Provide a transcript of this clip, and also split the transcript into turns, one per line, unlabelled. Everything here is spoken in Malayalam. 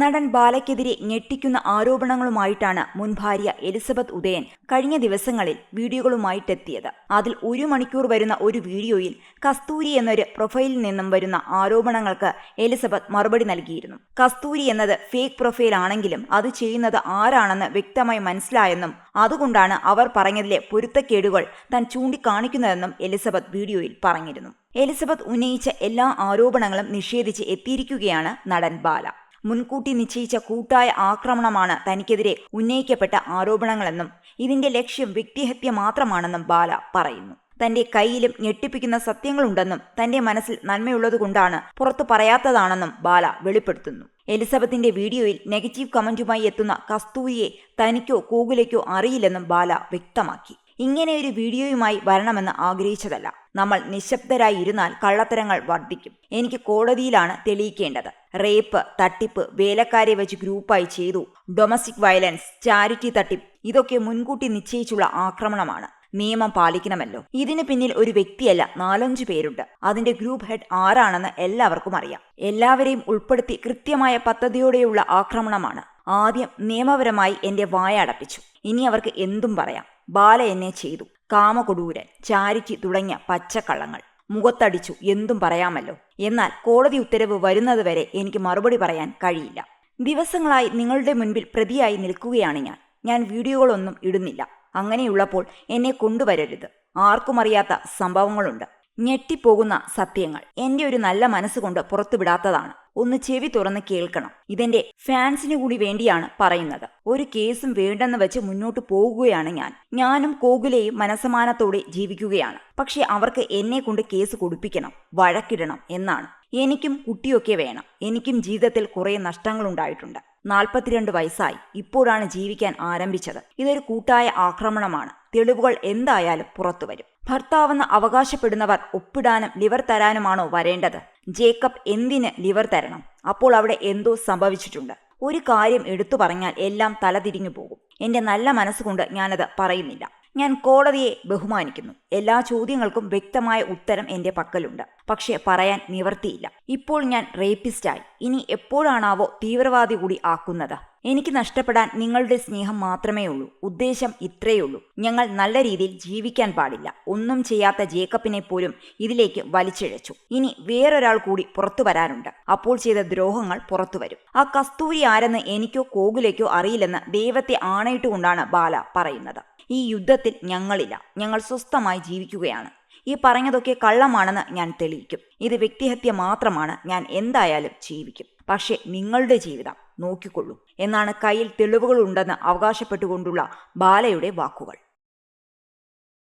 നടൻ ബാലയ്ക്കെതിരെ ഞെട്ടിക്കുന്ന ആരോപണങ്ങളുമായിട്ടാണ് മുൻ ഭാര്യ എലിസബത്ത് ഉദയൻ കഴിഞ്ഞ ദിവസങ്ങളിൽ വീഡിയോകളുമായിട്ടെത്തിയത്. അതിൽ ഒരു മണിക്കൂർ വരുന്ന ഒരു വീഡിയോയിൽ കസ്തൂരി എന്നൊരു പ്രൊഫൈലിൽ നിന്നും വരുന്ന ആരോപണങ്ങൾക്ക് എലിസബത്ത് മറുപടി നൽകിയിരുന്നു. കസ്തൂരി എന്നത് ഫേക്ക് പ്രൊഫൈൽ ആണെങ്കിലും അത് ചെയ്യുന്നത് ആരാണെന്ന് വ്യക്തമായി മനസ്സിലായെന്നും അതുകൊണ്ടാണ് അവർ പറഞ്ഞതിലെ പൊരുത്തക്കേടുകൾ താൻ ചൂണ്ടിക്കാണിക്കുന്നതെന്നും എലിസബത്ത് വീഡിയോയിൽ പറഞ്ഞിരുന്നു. എലിസബത്ത് ഉന്നയിച്ച എല്ലാ ആരോപണങ്ങളും നിഷേധിച്ച് എത്തിയിരിക്കുകയാണ് നടൻ ബാല. മുൻകൂട്ടി നിശ്ചയിച്ച കൂട്ടായ ആക്രമണമാണ് തനിക്കെതിരെ ഉന്നയിക്കപ്പെട്ട ആരോപണങ്ങളെന്നും ഇതിന്റെ ലക്ഷ്യം വ്യക്തിഹത്യ മാത്രമാണെന്നും ബാല പറയുന്നു. തന്റെ കയ്യിലും ഞെട്ടിപ്പിക്കുന്ന സത്യങ്ങളുണ്ടെന്നും തന്റെ മനസ്സിൽ നന്മയുള്ളതുകൊണ്ടാണ് പുറത്തു പറയാത്തതാണെന്നും ബാല വെളിപ്പെടുത്തുന്നു. എലിസബത്തിന്റെ വീഡിയോയിൽ നെഗറ്റീവ് കമന്റുമായി എത്തുന്ന കസ്തൂരിയെ തനിക്കോ കൂകുലയ്ക്കോ അറിയില്ലെന്നും ബാല വ്യക്തമാക്കി. ഇങ്ങനെ ഒരു വീഡിയോയുമായി വരണമെന്ന് ആഗ്രഹിച്ചതല്ല. നമ്മൾ നിശബ്ദരായി ഇരുന്നാൽ കള്ളത്തരങ്ങൾ വർദ്ധിക്കും. എനിക്ക് കോടതിയിലാണ് തെളിയിക്കേണ്ടത്. റേപ്പ് തട്ടിപ്പ് വേലക്കാരെ വെച്ച് ഗ്രൂപ്പായി ചെയ്തു. ഡൊമസ്റ്റിക് വയലൻസ് ചാരിറ്റി തട്ടിപ്പ് ഇതൊക്കെ മുൻകൂട്ടി നിശ്ചയിച്ചുള്ള ആക്രമണമാണ്. നിയമം പാലിക്കണമല്ലോ. ഇതിന് പിന്നിൽ ഒരു വ്യക്തിയല്ല നാലഞ്ചു പേരുണ്ട്. അതിന്റെ ഗ്രൂപ്പ് ഹെഡ് ആരാണെന്ന് എല്ലാവർക്കും അറിയാം. എല്ലാവരെയും ഉൾപ്പെടുത്തി കൃത്യമായ പദ്ധതിയോടെയുള്ള ആക്രമണമാണ്. ആദ്യം നിയമപരമായി എന്റെ വായ അടപ്പിച്ചു. ഇനി അവർക്ക് എന്തും പറയാം. ബാല എന്നെ ചെയ്തു. കാമകൊടൂരൻ ചാരിറ്റി തുടങ്ങിയ പച്ചക്കള്ളങ്ങൾ. മുഖത്തടിച്ചു എന്തും പറയാമല്ലോ. എന്നാൽ കോടതി ഉത്തരവ് വരുന്നതുവരെ എനിക്ക് മറുപടി പറയാൻ കഴിയില്ല. ദിവസങ്ങളായി നിങ്ങളുടെ മുൻപിൽ പ്രതിയായി നിൽക്കുകയാണ് ഞാൻ. ഞാൻ വീഡിയോകളൊന്നും ഇടുന്നില്ല. അങ്ങനെയുള്ളപ്പോൾ എന്നെ കൊണ്ടുവരരുത്. ആർക്കും അറിയാത്ത സംഭവങ്ങളുണ്ട്. ഞെട്ടിപ്പോകുന്ന സത്യങ്ങൾ. എന്റെ ഒരു നല്ല മനസ്സുകൊണ്ട് പുറത്തുവിടാത്തതാണ്. ഒന്ന് ചെവി തുറന്ന് കേൾക്കണം. ഇതെന്റെ ഫാൻസിനു കൂടി വേണ്ടിയാണ് പറയുന്നത്. ഒരു കേസും വേണ്ടെന്ന് വെച്ച് മുന്നോട്ട് പോകുകയാണ് ഞാൻ. ഞാനും കോകുലയും മനസമാനത്തോടെ ജീവിക്കുകയാണ്. പക്ഷെ അവർക്ക് എന്നെ കൊണ്ട് കേസ് കൊടുപ്പിക്കണം വഴക്കിടണം എന്നാണ്. എനിക്കും കുട്ടിയൊക്കെ വേണം. എനിക്കും ജീവിതത്തിൽ കുറെ നഷ്ടങ്ങളുണ്ടായിട്ടുണ്ട്. നാൽപ്പത്തിരണ്ട് വയസ്സായി. ഇപ്പോഴാണ് ജീവിക്കാൻ ആരംഭിച്ചത്. ഇതൊരു കൂട്ടായ ആക്രമണമാണ്. തെളിവുകൾ എന്തായാലും പുറത്തുവരും. ഭർത്താവെന്ന് അവകാശപ്പെടുന്നവർ ഒപ്പിടാനും ലിവർ തരാനുമാണോ വരേണ്ടത്? ജേക്കബ് എന്തിന് ലിവർ തരണം? അപ്പോൾ അവിടെ എന്തോ സംഭവിച്ചിട്ടുണ്ട്. ഒരു കാര്യം എടുത്തു പറഞ്ഞാൽ എല്ലാം തലതിരിഞ്ഞു പോകും. എന്റെ നല്ല മനസ്സുകൊണ്ട് ഞാനത് പറയുന്നില്ല. ഞാൻ കോടതിയെ ബഹുമാനിക്കുന്നു. എല്ലാ ചോദ്യങ്ങൾക്കും വ്യക്തമായ ഉത്തരം എന്റെ പക്കലുണ്ട്. പക്ഷെ പറയാൻ നിവർത്തിയില്ല. ഇപ്പോൾ ഞാൻ റേപ്പിസ്റ്റായി. ഇനി എപ്പോഴാണാവോ തീവ്രവാദി കൂടി ആക്കുന്നത്? എനിക്ക് നഷ്ടപ്പെടാൻ നിങ്ങളുടെ സ്നേഹം മാത്രമേ ഉള്ളൂ. ഉദ്ദേശം ഇത്രയുള്ളൂ ഞങ്ങൾ നല്ല രീതിയിൽ ജീവിക്കാൻ പാടില്ല. ഒന്നും ചെയ്യാത്ത ജേക്കബിനെ പോലും ഇതിലേക്ക് വലിച്ചിഴച്ചു. ഇനി വേറൊരാൾ കൂടി പുറത്തു വരാനുണ്ട്. അപ്പോൾ ചെയ്ത ദ്രോഹങ്ങൾ പുറത്തു വരും. ആ കസ്തൂരി ആരെന്ന് എനിക്കോ കോകുലേക്കോ അറിയില്ലെന്ന് ദൈവത്തെ ആണയിട്ടുകൊണ്ടാണ് ബാല പറയുന്നത്. ഈ യുദ്ധത്തിൽ ഞങ്ങളില്ല. ഞങ്ങൾ സ്വസ്ഥമായി ജീവിക്കുകയാണ്. ഈ പറഞ്ഞതൊക്കെ കള്ളമാണെന്ന് ഞാൻ തെളിയിക്കും. ഇത് വ്യക്തിഹത്യ മാത്രമാണ്. ഞാൻ എന്തായാലും ജീവിക്കും. പക്ഷേ നിങ്ങളുടെ ജീവിതം നോക്കിക്കൊള്ളൂ. എന്നാണ് കയ്യിൽ തെളിവുകളുണ്ടെന്ന് അവകാശപ്പെട്ടുകൊണ്ടുള്ള ബാലയുടെ വാക്കുകൾ.